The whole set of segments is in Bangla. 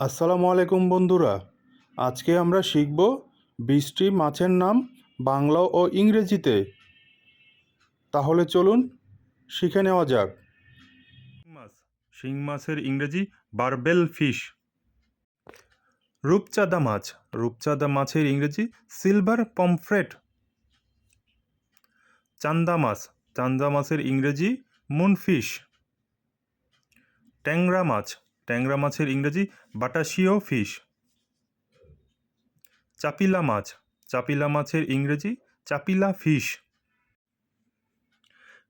আসসালামু আলাইকুম বন্ধুরা। আজকে আমরা শিখব বৃষ্টি মাছের নাম বাংলা ও ইংরেজিতে। তাহলে চলুন শিখে নেওয়া যাক। মাছ, শিং মাছের ইংরেজি বারবেল ফিশ। রূপচাঁদা মাছ, রূপচাঁদা মাছের ইংরেজি সিলভার পমফ্রেট। চান্দা মাছ, চান্দা মাছের ইংরেজি মুনফিশ। ট্যাংরা মাছ ট্যাংরা মাছের ইংরেজি বাটাশিও ফিশ। চাপিলা মাছ, চাপিলা মাছের ইংরেজি, চাপিলা ফিশ।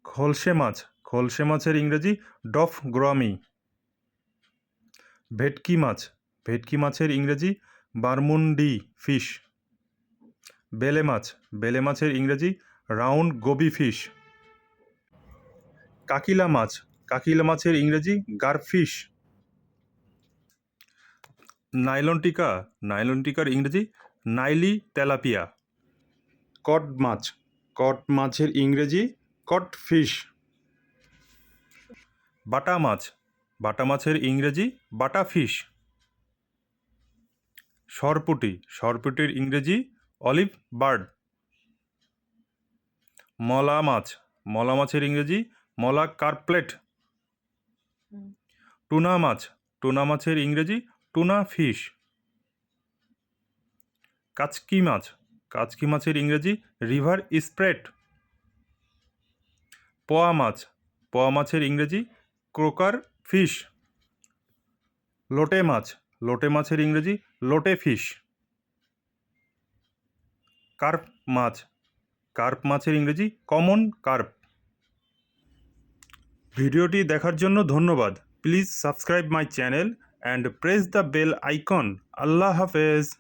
খলসে মাছ, খলসে মাছের ইংরেজি, ডফ গ্রামি। ভেটকি মাছ, ভেটকি মাছের ইংরেজি, বারমুন্ডি ফিশ। বেলে মাছ, বেলে মাছের ইংরেজি, রাউন্ড গোবি ফিশ। কাকিলা মাছ, কাকিলা মাছের ইংরেজি, গারফিশ। নাইলন টিকা নাইলন টিকার ইংরেজি নাইলি তেলাপিয়া। কট মাছ কট মাছের ইংরেজি কট ফিশ। বাটা মাছ বাটা মাছের ইংরেজি বাটা ফিশ। সরপুটি সরপুটির ইংরেজি অলিভ বার্ড। মলা মাছ মলা মাছের ইংরেজি মলা কার্পলেট। টুনা মাছ টুনা মাছের ইংরেজি টুনা ফিশ। কাচকি মাছ। কাচকি মাছের ইংরেজি রিভার স্প্রেট পোয়া মাছ। পোয়া মাছের ইংরেজি ক্রোকার ফিশ। লোটে মাছ। লোটে মাছের ইংরেজি লোটে ফিশ। কার্প মাছ। কার্প মাছের ইংরেজি কমন কার্প। ভিডিওটি দেখার জন্য ধন্যবাদ। Please subscribe my channel. and press the bell icon. Allah Hafiz.